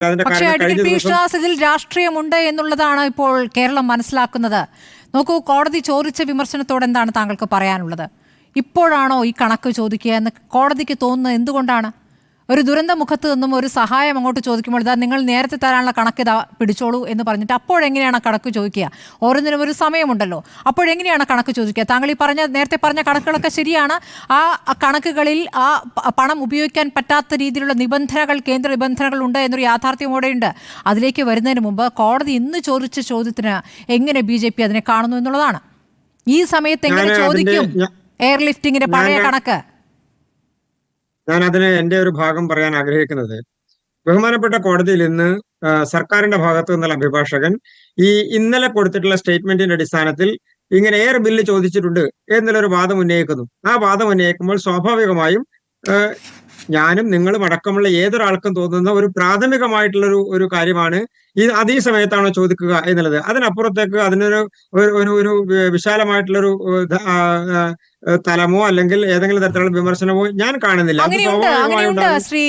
പക്ഷേ advocate P ഇതിൽ രാഷ്ട്രീയമുണ്ട് എന്നുള്ളതാണ് ഇപ്പോൾ കേരളം മനസ്സിലാക്കുന്നത്. നോക്കൂ കോടതി ചോദിച്ച വിമർശനത്തോടെ എന്താണ് താങ്കൾക്ക് പറയാനുള്ളത്? ഇപ്പോഴാണോ ഈ കണക്ക് ചോദിക്കുക എന്ന് കോടതിക്ക് തോന്നുന്നത് എന്തുകൊണ്ടാണ്? ഒരു ദുരന്ത മുഖത്ത് നിന്നും ഒരു സഹായം അങ്ങോട്ട് ചോദിക്കുമ്പോൾ ഇതാ നിങ്ങൾ നേരത്തെ തരാനുള്ള കണക്ക് ഇതാ പിടിച്ചോളൂ എന്ന് പറഞ്ഞിട്ട് അപ്പോഴെങ്ങനെയാണ് ആ കണക്ക് ചോദിക്കുക? ഓരോന്നിനും ഒരു സമയമുണ്ടല്ലോ. അപ്പോഴെങ്ങനെയാണ് കണക്ക് ചോദിക്കുക? താങ്കൾ ഈ പറഞ്ഞ നേരത്തെ പറഞ്ഞ കണക്കുകളൊക്കെ ശരിയാണ്. ആ കണക്കുകളിൽ ആ പണം ഉപയോഗിക്കാൻ പറ്റാത്ത രീതിയിലുള്ള നിബന്ധനകൾ കേന്ദ്ര നിബന്ധനകൾ ഉണ്ട് എന്നൊരു യാഥാർത്ഥ്യമോടെയുണ്ട് അതിലേക്ക് വരുന്നതിന് മുമ്പ് കോടതി ഇന്ന് ചോദിച്ച ചോദ്യത്തിന് എങ്ങനെ ബി ജെ പി അതിനെ കാണുന്നു എന്നുള്ളതാണ്. ഈ സമയത്ത് എങ്ങനെ ചോദിക്കും? എയർ എയർലിഫ്റ്റിങ്ങിന്റെ പഴയ കണക്ക്. ഞാൻ അതിന് എന്റെ ഒരു ഭാഗം പറയാൻ ആഗ്രഹിക്കുന്നത്. ബഹുമാനപ്പെട്ട കോടതിയിൽ ഇന്ന് സർക്കാരിന്റെ ഭാഗത്തു നിന്നുള്ള അഭിഭാഷകൻ ഈ ഇന്നലെ കൊടുത്തിട്ടുള്ള സ്റ്റേറ്റ്മെന്റിന്റെ അടിസ്ഥാനത്തിൽ ഇങ്ങനെ എയർ ബില്ല് ചോദിച്ചിട്ടുണ്ട് എന്നുള്ളൊരു വാദം ഉന്നയിക്കുന്നു. ആ വാദം ഉന്നയിക്കുമ്പോൾ സ്വാഭാവികമായും ഞാനും നിങ്ങളും അടക്കമുള്ള ഏതൊരാൾക്കും തോന്നുന്ന ഒരു പ്രാഥമികമായിട്ടുള്ള ഒരു ഒരു കാര്യമാണ് ഈ അതേ സമയത്താണോ ചോദിക്കുക എന്നുള്ളത്. അതിനപ്പുറത്തേക്ക് അതിനൊരു ഒരു ഒരു ഒരു വിശാലമായിട്ടുള്ള തലമോ അല്ലെങ്കിൽ ഏതെങ്കിലും തരത്തിലുള്ള വിമർശനമോ ഞാൻ കാണുന്നില്ല. അങ്ങനെയുണ്ട് ശ്രീ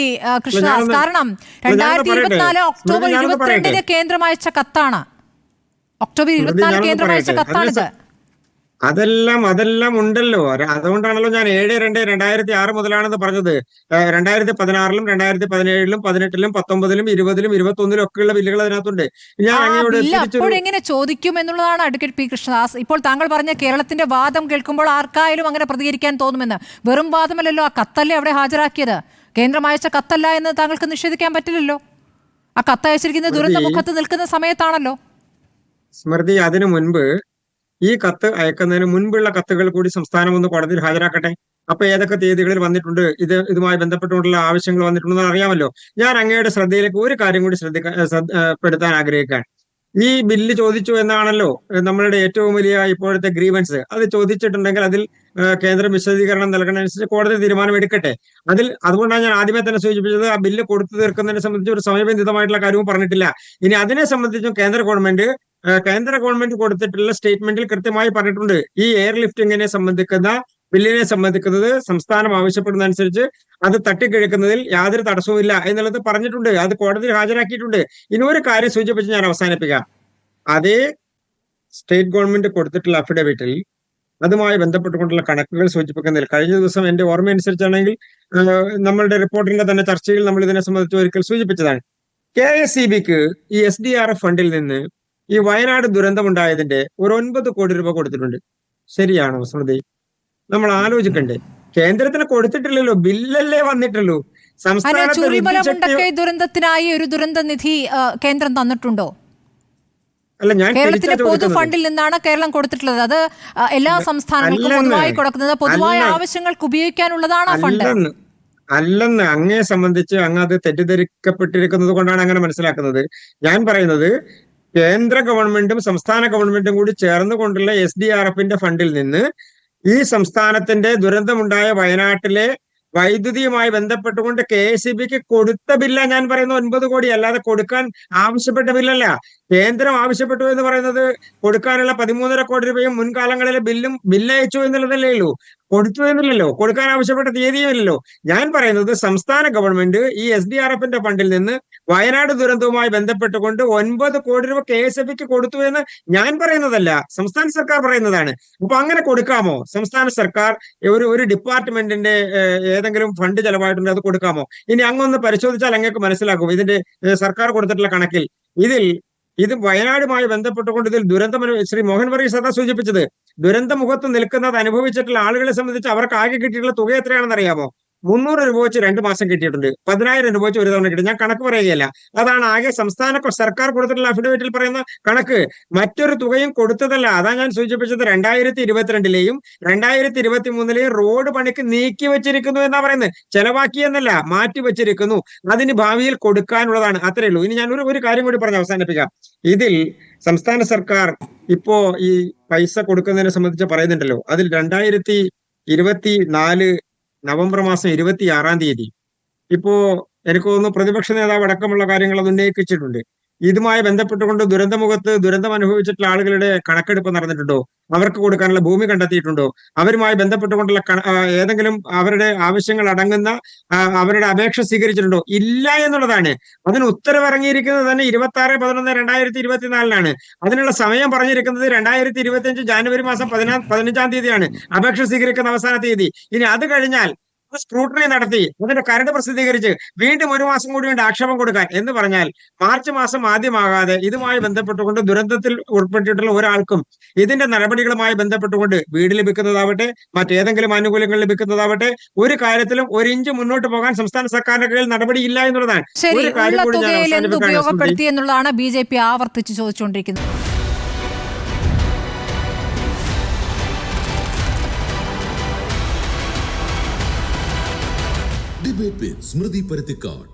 കൃഷ്ണദാസ് കാരണം രണ്ടായിരത്തി ഇരുപത്തിനാല് ഒക്ടോബർ ഇരുപത്തിരണ്ടിന്. കേന്ദ്രം അയച്ച കത്താണ്. ഒക്ടോബർ ഇരുപത്തിനാല് കേന്ദ്രം അയച്ച കത്താണിത്. അതെല്ലാം അതെല്ലാം ഉണ്ടല്ലോ. അത് അതുകൊണ്ടാണല്ലോ ഞാൻ ഏഴ് രണ്ട് രണ്ടായിരത്തി ആറ് മുതലാണെന്ന് പറഞ്ഞത്. രണ്ടായിരത്തി പതിനാറിലും രണ്ടായിരത്തി പതിനേഴിലും പതിനെട്ടിലും പത്തൊമ്പതിലും ഇരുപതിലും ഇരുപത്തി ഒന്നിലും ഒക്കെയുള്ള ബില്ലുകൾ അതിനകത്തുണ്ട്. ഞാൻ എങ്ങനെ ചോദിക്കും എന്നുള്ളതാണ് അഡ്വക്കേറ്റ് പി. കൃഷ്ണദാസ്. ഇപ്പോൾ താങ്കൾ പറഞ്ഞ കേരളത്തിന്റെ വാദം കേൾക്കുമ്പോൾ ആർക്കായാലും അങ്ങനെ പ്രതികരിക്കാൻ തോന്നുമെന്ന്. വെറും വാദമല്ലല്ലോ ആ കത്തല്ലേ അവിടെ ഹാജരാക്കിയത്. കേന്ദ്രം അയച്ച കത്തല്ല എന്ന് താങ്കൾക്ക് നിഷേധിക്കാൻ പറ്റില്ലല്ലോ. ആ കത്തയച്ചിരിക്കുന്ന ദുരന്ത മുഖത്ത് നിൽക്കുന്ന സമയത്താണല്ലോ. സ്മൃതി അതിനു മുൻപ് ഈ കത്ത് അയക്കുന്നതിന് മുൻപുള്ള കത്തുകൾ കൂടി സംസ്ഥാനം ഒന്ന് കോടതിയിൽ ഹാജരാക്കട്ടെ. അപ്പൊ ഏതൊക്കെ തീയതികളിൽ വന്നിട്ടുണ്ട്? ഇത് ഇതുമായി ബന്ധപ്പെട്ടുകൊണ്ടുള്ള ആവശ്യങ്ങൾ വന്നിട്ടുണ്ടെന്ന് അറിയാമല്ലോ. ഞാൻ അങ്ങയുടെ ശ്രദ്ധയിലേക്ക് ഒരു കാര്യം കൂടി ശ്രദ്ധിക്കാൻ ശ്രദ്ധ- പെടുത്താൻ ആഗ്രഹിക്കാൻ ഈ ബില്ല് ചോദിച്ചു എന്നാണല്ലോ നമ്മളുടെ ഏറ്റവും വലിയ ഇപ്പോഴത്തെ ഗ്രീവൻസ്. അത് ചോദിച്ചിട്ടുണ്ടെങ്കിൽ അതിൽ കേന്ദ്രം വിശദീകരണം നൽകണമനുസരിച്ച് കോടതി തീരുമാനം എടുക്കട്ടെ. അതിൽ അതുകൊണ്ടാണ് ഞാൻ ആദ്യമേ തന്നെ സൂചിപ്പിച്ചത് ആ ബില്ല് കൊടുത്തു തീർക്കുന്നതിനെ സംബന്ധിച്ച് ഒരു സമയബന്ധിതമായിട്ടുള്ള കാര്യവും പറഞ്ഞിട്ടില്ല. ഇനി അതിനെ സംബന്ധിച്ചും കേന്ദ്ര ഗവൺമെന്റ് കേന്ദ്ര ഗവൺമെന്റ് കൊടുത്തിട്ടുള്ള സ്റ്റേറ്റ്മെന്റിൽ കൃത്യമായി പറഞ്ഞിട്ടുണ്ട്. ഈ എയർ ലിഫ്റ്റിങ്ങിനെ സംബന്ധിക്കുന്ന ബില്ലിനെ സംബന്ധിക്കുന്നത് സംസ്ഥാനം ആവശ്യപ്പെടുന്നതനുസരിച്ച് അത് തട്ടിക്കിഴക്കുന്നതിൽ യാതൊരു തടസ്സവുമില്ല എന്നുള്ളത് പറഞ്ഞിട്ടുണ്ട്. അത് കോടതി ഹാജരാക്കിയിട്ടുണ്ട്. ഇനി ഒരു കാര്യം സൂചിപ്പിച്ച് ഞാൻ അവസാനിപ്പിക്കാം. അതേ സ്റ്റേറ്റ് ഗവൺമെന്റ് കൊടുത്തിട്ടുള്ള അഫിഡവിറ്റിൽ അതുമായി ബന്ധപ്പെട്ടുകൊണ്ടുള്ള കണക്കുകൾ സൂചിപ്പിക്കുന്നതിൽ കഴിഞ്ഞ ദിവസം എന്റെ ഓർമ്മ അനുസരിച്ചാണെങ്കിൽ നമ്മളുടെ റിപ്പോർട്ടിന്റെ തന്നെ ചർച്ചയിൽ നമ്മൾ ഇതിനെ സംബന്ധിച്ച് ഒരിക്കൽ സൂചിപ്പിച്ചതാണ്. കെ എസ് സി ബിക്ക് ഈ എസ് ഡി ആർ എഫ് ഫണ്ടിൽ നിന്ന് ഈ വയനാട് ദുരന്തമുണ്ടായതിന്റെ ഒരു ഒൻപത് കോടി രൂപ കൊടുത്തിട്ടുണ്ട്. ശരിയാണോ സ്മൃതി? നമ്മൾ ആലോചിക്കണ്ടേ. കേന്ദ്രത്തിന് കൊടുത്തിട്ടില്ലല്ലോ. ബില്ലല്ലേ വന്നിട്ടുള്ളൂ. സംസ്ഥാനത്ത് ദുരന്തത്തിനായി ഒരു ദുരന്ത നിധി കേന്ദ്രം തന്നിട്ടുണ്ടോ? അല്ല ഞാൻ കേരളത്തിന്റെ പൊതു ഫണ്ടിൽ നിന്നാണ് കേരളം കൊടുത്തിട്ടുള്ളത്. അത് എല്ലാ സംസ്ഥാനങ്ങൾക്കും. പൊതുവായി കൊടുക്കുന്നത്. പൊതുവായ. ആവശ്യങ്ങൾക്ക് ഉപയോഗിക്കാനുള്ളതാണ് ആ ഫണ്ട്. അല്ലെന്ന്. അല്ലെന്ന്. അങ്ങയെ സംബന്ധിച്ച് അങ്ങ് അത് തെറ്റിദ്ധരിക്കപ്പെട്ടിരിക്കുന്നത് കൊണ്ടാണ് അങ്ങനെ മനസ്സിലാക്കുന്നത്. ഞാൻ പറയുന്നത് കേന്ദ്ര ഗവൺമെന്റും സംസ്ഥാന ഗവൺമെന്റും കൂടി ചേർന്നുകൊണ്ടുള്ള എസ് ഡി ആർ എഫിന്റെ ഫണ്ടിൽ നിന്ന് ഈ സംസ്ഥാനത്തിന്റെ ദുരന്തമുണ്ടായ വയനാട്ടിലെ വൈദ്യുതിയുമായി ബന്ധപ്പെട്ടുകൊണ്ട് കെ എസ് ബിക്ക് കൊടുത്ത ബില്ല ഞാൻ പറയുന്ന ഒൻപത് കോടി അല്ലാതെ കൊടുക്കാൻ ആവശ്യപ്പെട്ട ബില്ലല്ല. കേന്ദ്രം ആവശ്യപ്പെട്ടു എന്ന് പറയുന്നത് കൊടുക്കാനുള്ള പതിമൂന്നര കോടി രൂപയും മുൻകാലങ്ങളിലെ ബില്ലും ബില്ലയച്ചു എന്നുള്ളതല്ലേ ഉള്ളൂ. കൊടുത്തു എന്നില്ലല്ലോ കൊടുക്കാൻ ആവശ്യപ്പെട്ട തീയതിയുമില്ലല്ലോ ഞാൻ പറയുന്നത് സംസ്ഥാന ഗവൺമെന്റ് ഈ എസ് ഡി ആർ എഫിന്റെ ഫണ്ടിൽ നിന്ന് വയനാട് ദുരന്തവുമായി ബന്ധപ്പെട്ടുകൊണ്ട് ഒൻപത് കോടി രൂപ കെ എസ് എഫ് കൊടുത്തു എന്ന് ഞാൻ പറയുന്നതല്ല. സംസ്ഥാന സർക്കാർ പറയുന്നതാണ്. അപ്പൊ അങ്ങനെ കൊടുക്കാമോ? സംസ്ഥാന സർക്കാർ ഒരു ഒരു ഡിപ്പാർട്ട്മെന്റിന്റെ ഏതെങ്കിലും ഫണ്ട് ചെലവായിട്ടുണ്ട് അത് കൊടുക്കാമോ? ഇനി അങ്ങൊന്ന് പരിശോധിച്ചാൽ അങ്ങേക്ക് മനസ്സിലാക്കും ഇതിന്റെ സർക്കാർ കൊടുത്തിട്ടുള്ള കണക്കിൽ. ഇതിൽ ഇത് വയനാടുമായി ബന്ധപ്പെട്ടുകൊണ്ട് ഇതിൽ ദുരന്തം ശ്രീ മോഹൻ വർഗീസ് അതാ സൂചിപ്പിച്ചത്. ദുരന്ത മുഖത്ത് നിൽക്കുന്നത് അനുഭവിച്ചിട്ടുള്ള ആളുകളെ സംബന്ധിച്ച് അവർക്ക് ആകെ കിട്ടിയിട്ടുള്ള തുക എത്രയാണെന്ന് അറിയാമോ മുന്നൂറ് രൂപ വെച്ച് രണ്ട് മാസം കിട്ടിയിട്ടുണ്ട്. പതിനായിരം രൂപ വെച്ച് ഒരു തവണ കിട്ടി. ഞാൻ കണക്ക് പറയുകയല്ല. അതാണ് ആകെ സംസ്ഥാന സർക്കാർ കൊടുത്തിട്ടുള്ള അഫിഡവിറ്റിൽ പറയുന്ന കണക്ക്. മറ്റൊരു തുകയും കൊടുത്തതല്ല. അതാ ഞാൻ സൂചിപ്പിച്ചത് രണ്ടായിരത്തി ഇരുപത്തിരണ്ടിലെയും രണ്ടായിരത്തി ഇരുപത്തി മൂന്നിലെയും റോഡ് പണിക്ക് നീക്കി വെച്ചിരിക്കുന്നു എന്നാ പറയുന്നത്. ചെലവാക്കിയെന്നല്ല മാറ്റി വെച്ചിരിക്കുന്നു. അതിന് ഭാവിയിൽ കൊടുക്കാനുള്ളതാണ്. അത്രേ ഉള്ളൂ. ഇനി ഞാൻ ഒരു ഒരു കാര്യം കൂടി പറഞ്ഞ് അവസാനിപ്പിക്കാം. ഇതിൽ സംസ്ഥാന സർക്കാർ ഇപ്പോ ഈ പൈസ കൊടുക്കുന്നതിനെ സംബന്ധിച്ച് പറയുന്നുണ്ടല്ലോ. അതിൽ രണ്ടായിരത്തി ഇരുപത്തി നാല് നവംബർ മാസം ഇരുപത്തി ആറാം തീയതി. ഇപ്പോ എനിക്ക് തോന്നുന്നു പ്രതിപക്ഷ നേതാവ് അടക്കമുള്ള കാര്യങ്ങൾ അത് ഉന്നയിച്ചിട്ടുണ്ട് ഇതുമായി ബന്ധപ്പെട്ടുകൊണ്ട് ദുരന്തമുഖത്ത് ദുരന്തം അനുഭവിച്ചിട്ടുള്ള ആളുകളുടെ കണക്കെടുപ്പ് നടന്നിട്ടുണ്ടോ? അവർക്ക് കൊടുക്കാനുള്ള ഭൂമി കണ്ടെത്തിയിട്ടുണ്ടോ? അവരുമായി ബന്ധപ്പെട്ടുകൊണ്ടുള്ള കണ- ഏതെങ്കിലും അവരുടെ ആവശ്യങ്ങൾ അടങ്ങുന്ന അവരുടെ അപേക്ഷ സ്വീകരിച്ചിട്ടുണ്ടോ? ഇല്ല എന്നുള്ളതാണ്. അതിന് ഉത്തരവിറങ്ങിയിരിക്കുന്നത് തന്നെ ഇരുപത്തി ആറ് പതിനൊന്ന് രണ്ടായിരത്തി ഇരുപത്തിനാലിനാണ് അതിനുള്ള സമയം പറഞ്ഞിരിക്കുന്നത് രണ്ടായിരത്തി ഇരുപത്തി അഞ്ച് ജാനുവരി മാസം പതിനാ പതിനഞ്ചാം തീയതിയാണ്. അപേക്ഷ സ്വീകരിക്കുന്ന അവസാന തീയതി. ഇനി അത് കഴിഞ്ഞാൽ സ്ക്രൂട്ടറി നടത്തി. അതിന്റെ കരട് പ്രസിദ്ധീകരിച്ച് വീണ്ടും ഒരു മാസം കൂടി വേണ്ടി ആക്ഷേപം കൊടുക്കാൻ എന്ന് പറഞ്ഞാൽ മാർച്ച് മാസം ആദ്യമാകാതെ ഇതുമായി ബന്ധപ്പെട്ടുകൊണ്ട് ദുരന്തത്തിൽ ഉൾപ്പെട്ടിട്ടുള്ള ഒരാൾക്കും ഇതിന്റെ നടപടികളുമായി ബന്ധപ്പെട്ടുകൊണ്ട് വീട് ലഭിക്കുന്നതാവട്ടെ മറ്റേതെങ്കിലും ആനുകൂല്യങ്ങൾ ലഭിക്കുന്നതാവട്ടെ ഒരു കാര്യത്തിലും ഒരു ഇഞ്ച് മുന്നോട്ട് പോകാൻ സംസ്ഥാന സർക്കാരിന്റെ കീഴിൽ നടപടിയില്ല എന്നുള്ളതാണ്. ശരി. ഉപയോഗപ്പെടുത്തി എന്നുള്ളതാണ് ബി ജെ പി ആവർത്തിച്ച് ചോദിച്ചുകൊണ്ടിരിക്കുന്നത്. ഡിബേറ്റ് വിത്ത് സ്മൃതി പരുത്തിക്കാട്